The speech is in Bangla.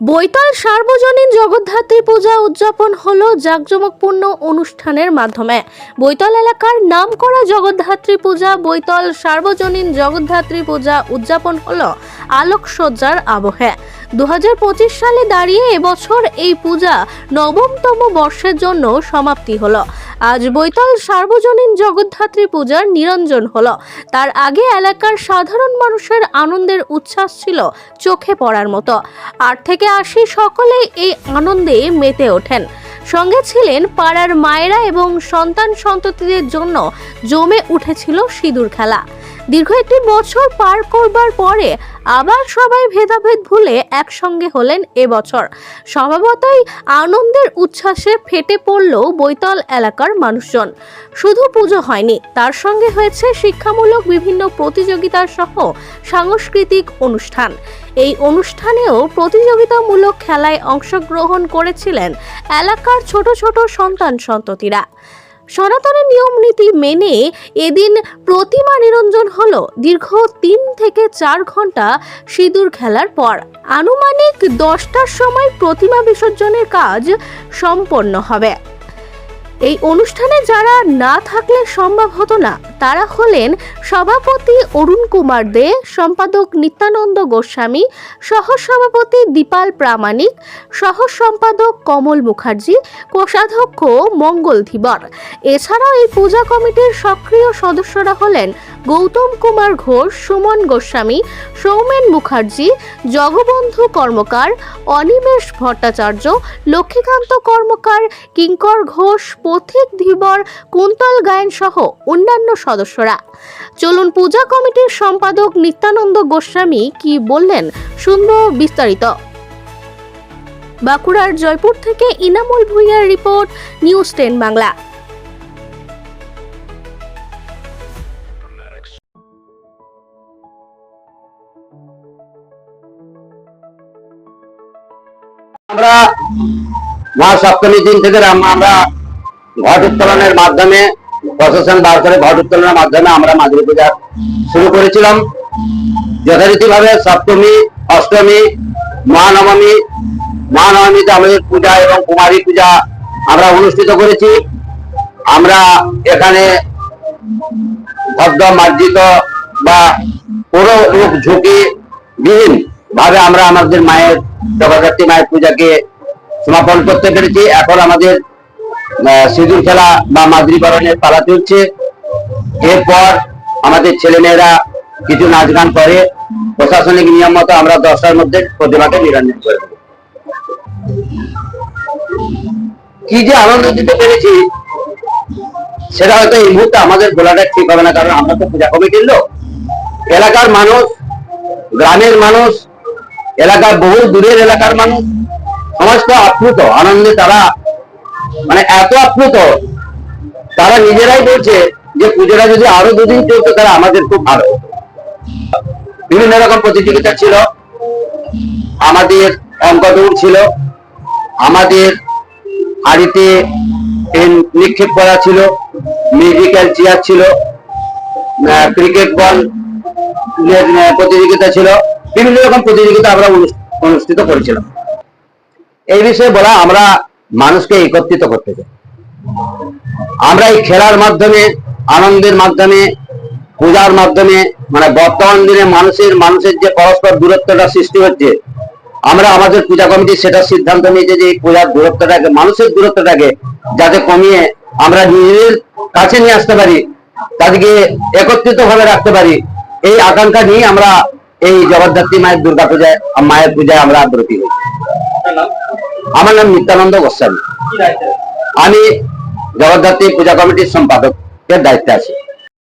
বৈতাল সার্বজনীন জগদ্ধাত্রী পূজা উদযাপন হল জাঁকজমকপূর্ণ অনুষ্ঠানের মাধ্যমে। বৈতল এলাকার নামকরা জগদ্ধাত্রী পূজা, বৈতল সার্বজনীন জগদ্ধাত্রী পূজা উদযাপন হল আলোকসজ্জার আবহে। দু হাজার পঁচিশ সালে দাঁড়িয়ে এবছর এই পূজা নবমতম বর্ষের জন্য সমাপ্তি হলো। আজ বৈতল সার্বজনীন জগদ্ধাত্রী পূজার নিরঞ্জন হলো। তার আগে এলাকার সাধারণ মানুষের আনন্দের উচ্ছ্বাস ছিল চোখে পড়ার মতো। আট থেকে আশি সকলেই এই আনন্দে মেতে ওঠেন। সঙ্গে ছিলেন পাড়ার মায়েরা এবং সন্তান সন্ততিদের জন্য জমে উঠেছিল সিঁদুর খেলা। দীর্ঘ একটি বছর পার করবার পরে আবার সবাই ভেদাভেদ ভুলে একসঙ্গে হলেন এবছর। স্বভাবতই আনন্দের উচ্ছ্বাসে ফেটে পড়ল বৈতল এলাকার মানুষজন। শুধু পুজো হয়নি, তার সঙ্গে হয়েছে শিক্ষামূলক বিভিন্ন প্রতিযোগিতা সহ সাংস্কৃতিক অনুষ্ঠান। এই অনুষ্ঠানেও প্রতিযোগিতামূলক খেলায় অংশগ্রহণ করেছিলেন এলাকার ছোট ছোট সন্তান সন্ততিরা। সনাতনের নিয়ম নীতি মেনে এদিন প্রতিমা নিরঞ্জন হল। দীর্ঘ তিন থেকে চার ঘণ্টা সিঁদুর খেলার পর আনুমানিক দশটার সময় প্রতিমা বিসর্জনের কাজ সম্পন্ন হবে। এই অনুষ্ঠানে যারা না থাকলে সম্ভব হতো না, তারা হলেন সভাপতি অরুণ কুমার দে, সম্পাদক নিত্যানন্দ গোস্বামী সহ সভাপতি দীপাল প্রামাণিক সহ সম্পাদক কমল মুখার্জি, কোষাধ্যক্ষ মঙ্গল ধীবর। এছাড়াও এই পূজা কমিটির সক্রিয় সদস্যরা হলেন গৌতম কুমার ঘোষ, সুমন গোস্বামী, সৌমেন মুখার্জি, জগবন্ধু কর্মকার, অনিমেষ ভট্টাচার্য, লক্ষ্মীকান্ত কর্মকার, কিঙ্কর ঘোষ পথিক ধীবর কুন্তল গায়েন সহ অন্যান্য সদস্যরা। চলুন পূজা কমিটির সম্পাদক নিত্যানন্দ গোস্বামী কি বললেন শুনব বিস্তারিত। বাঁকুড়ার জয়পুর থেকে ইনামুল ভুইয়ার রিপোর্ট, নিউজ টেন বাংলা। আমরা মহা সপ্তমী দিন থেকে আমরা ঘট উত্তোলনের মাধ্যমে, প্রশাসন বার করে ঘট উত্তোলনের মাধ্যমে আমরা মাদুরি পূজা শুরু করেছিলাম। যথারীতি ভাবে সপ্তমী, অষ্টমী, মহানবমী, মহানবমীতে আমাদের পূজা এবং কুমারী পূজা আমরা অনুষ্ঠিত করেছি। আমরা এখানে ভদ্র মার্জিত বা কোনো রূপ ঝুঁকি বিহীন ভাবে আমরা আমাদের মায়ের, জগদ্ধাত্রী মায়ের পূজাকে সমাপন করতে পেরেছি। এখন আমাদের সিঁদুর খেলা বা মাদ্রীকরণের পালা চলছে। এরপর আমাদের ছেলেমেয়েরা কিছু নাচ গান করে। প্রশাসনিক নিয়ম মতো আমরা দশটার মধ্যে প্রতিমাকে নিরঞ্জন করে কি যে আনন্দ দিতে পেরেছি, সেটা হয়তো এই মুহূর্তে আমাদের বলাটা ঠিক হবে না, কারণ আমরা তো পূজা কমিটির লোক। এলাকার মানুষ, গ্রামের মানুষ, এলাকার বহু দূরের এলাকার মানুষ, সমস্ত আপ্লুত, আনন্দে তারা মানে এত আপ্লুত, তারা নিজেরাই বলছে যে পুজোটা যদি আরও দুদিন চলতো তাহলে আমাদের খুব ভালো বিভিন্ন রকম প্রতিযোগিতা ছিল। আমাদের অঙ্ক দৌড় ছিল। আমাদের হাড়িতে পেন নিক্ষেপ করা ছিল। মিউজিক্যাল চেয়ার ছিল। ক্রিকেট বল প্রতিযোগিতা ছিল। বিভিন্ন রকম প্রতিযোগিতা আমরা অনুষ্ঠিত করেছিলাম। এই বিষয়ে বলা আমরা মানুষকে একত্রিত করতে চাই। আমরা এই খেলার মাধ্যমে, আনন্দের মাধ্যমে, পূজার মাধ্যমে মানে বর্তমান দিনে মানুষের মানুষের যে পরস্পর দূরত্বটা সৃষ্টি হচ্ছে, আমরা আমাদের পূজা কমিটি সেটা সিদ্ধান্ত নিয়েছে যে এই পূজার দূরত্বটাকে, মানুষের দূরত্বটাকে যাতে কমিয়ে আমরা নিজেদের কাছে নিয়ে আসতে পারি, তাদেরকে একত্রিত ভাবে রাখতে পারি। এই আকাঙ্ক্ষা নিয়ে আমরা এই জগদ্ধাত্রী মায়ের দুর্গা পূজায় মায়ের পূজায় আমরা ব্রতী হই আমার নাম নিত্যানন্দ গোস্বামী। আমি জগদ্ধাত্রী পূজা কমিটির সম্পাদকের দায়িত্বে আছি।